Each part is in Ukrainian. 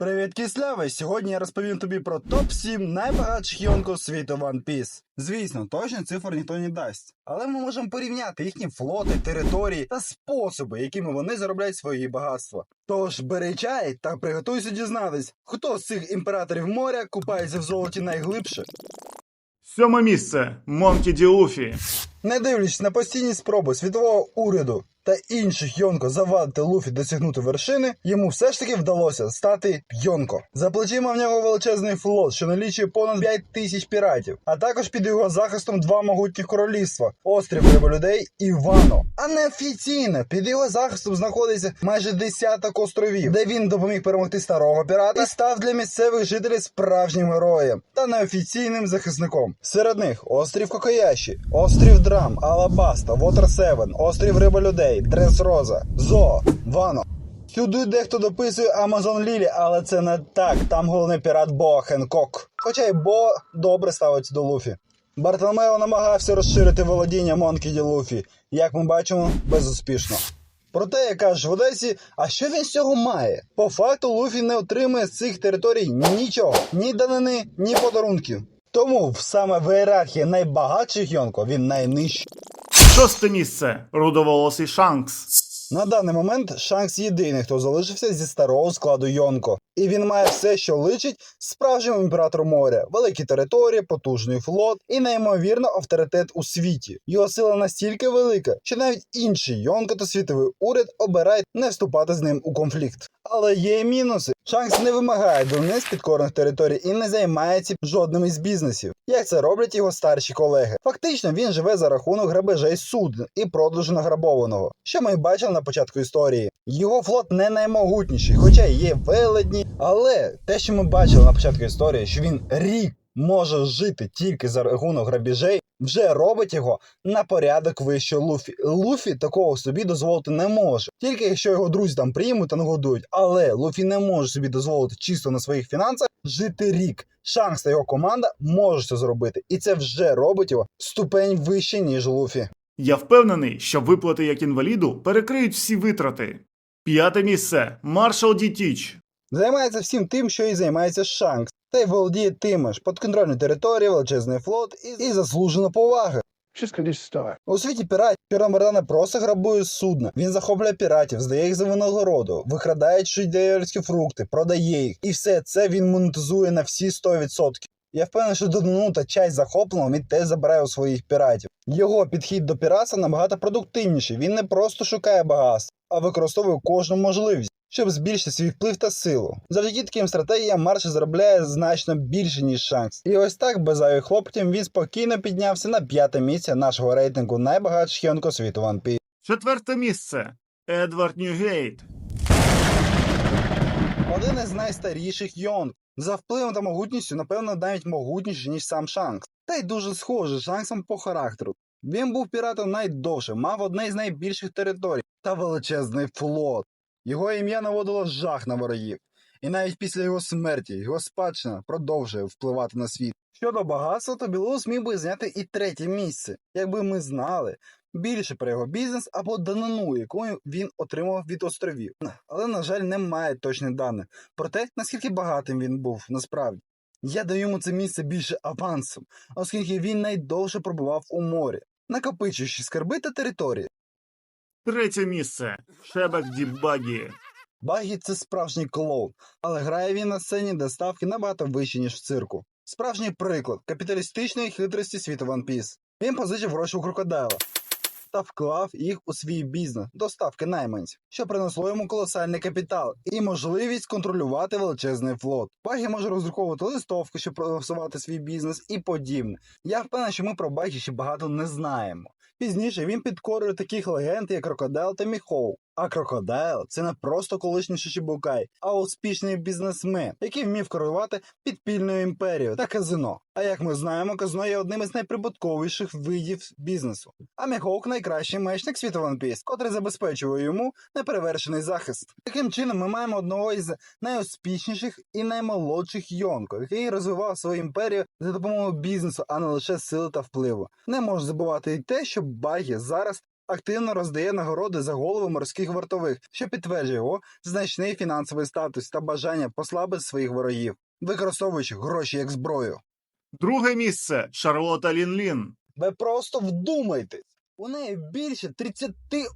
Привіт, кислявий! Сьогодні я розповім тобі про топ-7 найбагатших йонко світу One Piece. Звісно, точно цифр ніхто не дасть. Але ми можемо порівняти їхні флоти, території та способи, якими вони заробляють свої багатства. Тож бери чай та приготуйся дізнатись, хто з цих імператорів моря купається в золоті найглибше. Сьоме місце Монкі Ді Луфі. Не дивлячись на постійні спроби світового уряду та інших Йонко завадити Луфі досягнути вершини, йому все ж таки вдалося стати Йонко. За плечима в нього величезний флот, що налічує понад 5 тисяч піратів, а також під його захистом два могутніх королівства острів Риболюдей і Вано. А неофіційно під його захистом знаходиться майже десяток островів, де він допоміг перемогти старого пірата і став для місцевих жителів справжнім героєм та неофіційним захисником. Серед них острів Кокояші, острів Драм, Алабаста, Вотер Севен, острів Риба Людей, Дрес Роза, Зо, Вано. Сюди дехто дописує Амазон Лілі, але це не так. Там головний пірат Бо Хенкок. Хоча й Бо добре ставиться до Луфі. Бартоломео намагався розширити володіння Монкі Ді Луфі, як ми бачимо, безуспішно. Проте, як кажуть в Одесі, а що він з цього має? По факту Луфі не отримує з цих територій нічого, ні данини, ні подарунків. Тому саме в ієрархії найбагатших Йонко він найнижчий. Шосте місце Рудоволосий Шанкс. На даний момент Шанкс єдиний, хто залишився зі старого складу Йонко. І він має все, що личить справжньому імператору моря: великі території, потужний флот і неймовірно авторитет у світі. Його сила настільки велика, що навіть інший Йонко та світовий уряд обирають не вступати з ним у конфлікт. Але є і мінуси. Шанкс не вимагає давнин з підкорних територій і не займається жодним із бізнесів, як це роблять його старші колеги. Фактично він живе за рахунок грабежей суден і продажу награбованого, що ми бачили на початку історії. Його флот не наймогутніший, хоча є велетні, але те, що ми бачили на початку історії, що він рік може жити тільки за рахунок грабіжей, вже робить його на порядок вище Луфі. Луфі такого собі дозволити не може, тільки якщо його друзі там приймуть та нагодують. Але Луфі не може собі дозволити чисто на своїх фінансах жити рік. Шанс та його команда можуть це зробити, і це вже робить його ступень вище ніж Луфі. Я впевнений, що виплати як інваліду перекриють всі витрати. П'яте місце Маршал Ді Тіч. Займається всім тим, що і займається Шанкс, та й володіє тими ж підконтрольні території, величезний флот і, і заслужена повага. У світі піратів Пірамарда не просто грабує судна. Він захоплює піратів, здає їх за винагороду, викрадає чудерські фрукти, продає їх. І все це він монетизує на всі 100%. Я впевнений, що Дону та часть захопленого він теж забирає у своїх піратів. Його підхід до піратства набагато продуктивніший. Він не просто шукає багатство, а використовує кожну можливість, щоб збільшити свій вплив та силу. Завдяки таким стратегіям Маршал заробляє значно більше, ніж шанс. І ось так, без зайвих хлопців, він спокійно піднявся на п'яте місце нашого рейтингу найбагатших йонко світу One Piece. Четверте місце Едвард Ньюгейт. Один із найстаріших йонг. За впливом та могутністю, напевно, навіть могутніший, ніж сам Шанкс. Та й дуже схожий Шанксом по характеру. Він був піратом найдовше, мав одне з найбільших територій та величезний флот. Його ім'я наводило жах на ворогів. І навіть після його смерті його спадщина продовжує впливати на світ. Щодо багатства, то Білоус міг би зняти і третє місце, якби ми знали більше про його бізнес або данину, яку він отримав від островів. Але, на жаль, немає точних даних про те, наскільки багатим він був насправді. Я даю йому це місце більше авансом, оскільки він найдовше пробував у морі, накопичуючи скарби та території. Третє місце Шебек Ді Багі. Багі це справжній клоун, але грає він на сцені, де ставки набагато вищі, ніж в цирку. Справжній приклад капіталістичної хитрості світу One Piece. Він позичив гроші у крокодайла та вклав їх у свій бізнес доставки найманців, що принесло йому колосальний капітал і можливість контролювати величезний флот. Багі може розраховувати листовки, щоб просувати свій бізнес і подібне. Я впевнений, що ми про Багі ще багато не знаємо. Пізніше він підкорює таких легенд, як Крокодил та Міхоу. А Крокодайл це не просто колишній Шишибукай, а успішний бізнесмен, який вмів керувати підпільною імперією та казино. А як ми знаємо, казино є одним із найприбутковіших видів бізнесу. А Міхоук найкращий мечник світу One Piece, котрий забезпечує йому неперевершений захист. Таким чином, ми маємо одного із найуспішніших і наймолодших Йонко, який розвивав свою імперію за допомогою бізнесу, а не лише сили та впливу. Не можна забувати й те, що Багі зараз активно роздає нагороди за голови морських вартових, що підтверджує його значний фінансовий статус та бажання послабити своїх ворогів, використовуючи гроші як зброю. Друге місце Шарлота Лінлін. Ви просто вдумайтесь! У неї більше 30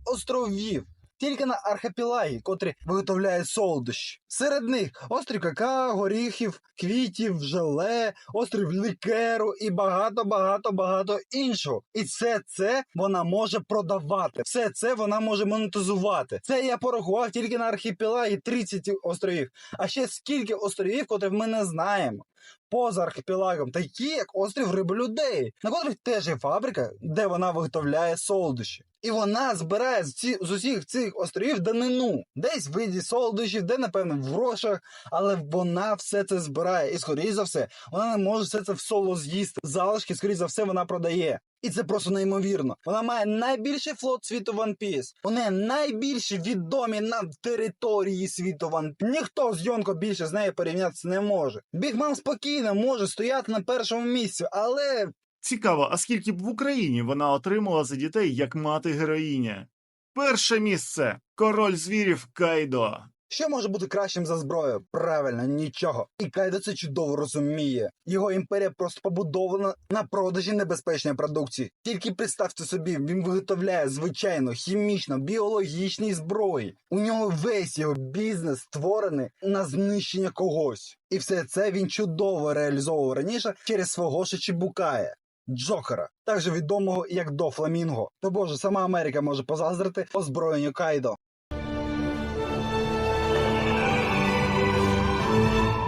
островів. Тільки на архипелагі, котрі виготовляють солодощі. Серед них острів какао, горіхів, квітів, желе, острів лікеру і багато, багато, багато іншого. І все це вона може продавати. Все це вона може монетизувати. Це я порахував тільки на архіпелагі 30 островів. А ще скільки островів, котрих ми не знаємо поза архіпелагом, такі як острів Риболюдей, на котрих теж є фабрика, де вона виготовляє солодощі. І вона збирає з, ці, з усіх цих островів данину. Десь в виді солодощів, де, напевно, в грошах, але вона все це збирає. І, скоріш за все, вона не може все це в соло з'їсти. Залишки, скоріш за все, вона продає. І це просто неймовірно. Вона має найбільший флот світу One Piece. Вони найбільші відомі на території світу One Piece. Ніхто з Йонко більше з нею порівнятися не може. Бігмам спокійно може стояти на першому місці, але Цікаво, а скільки б в Україні вона отримала за дітей як мати героїня? Перше місце король звірів Кайдо. Що може бути кращим за зброю? Правильно, нічого. І Кайдо це чудово розуміє. Його імперія просто побудована на продажі небезпечної продукції. Тільки представте собі, він виготовляє звичайно хімічно, біологічні зброї. У нього весь його бізнес створений на знищення когось. І все це він чудово реалізовував раніше через свого Шичібукая. Джокера, також відомого як до Фламінго. То боже, сама Америка може позаздрити озброєнню Кайдо.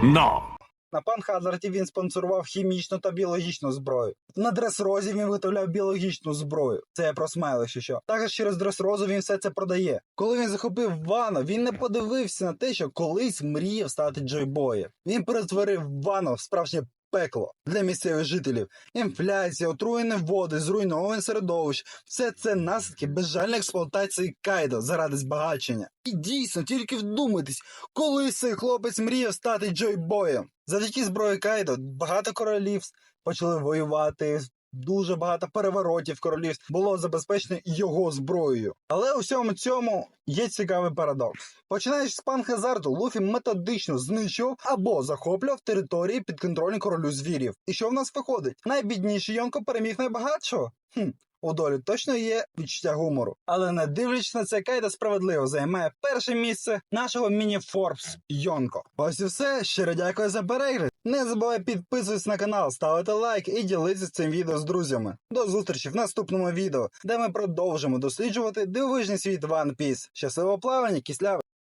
Но! На Панхазарті він спонсорував хімічну та біологічну зброю. На дресрозі він виготовляв біологічну зброю. Це я про смайли, що що. Також через дресрозу він все це продає. Коли він захопив вану, він не подивився на те, що колись мріяв стати Джойбоєм. Він перетворив вану в справжнє пекло для місцевих жителів. Інфляція, отруєні води, зруйноване середовище все це наслідки безжальної експлуатації Кайдо заради збагачення. І дійсно, тільки вдумайтесь, коли цей хлопець мріяв стати Джойбоєм. Завдяки зброї Кайдо багато королівств почали воювати. Дуже багато переворотів королівств було забезпечено його зброєю. Але у всьому цьому є цікавий парадокс. Починаючи з панхазарту, Луфі методично знищував або захоплював території підконтрольні королю звірів. І що в нас виходить? Найбідніший Йонко переміг найбагатшого? Хм. У долі точно є відчуття гумору, але не дивлячись на це, Кайда справедливо займає перше місце нашого міні-форбс Йонко. Ось і все. Щиро дякую за перегляд. Не забувай підписуватись на канал, ставити лайк і ділитися цим відео з друзями. До зустрічі в наступному відео, де ми продовжимо досліджувати дивовижний світ One Piece. Щасливого плавання, кисляви!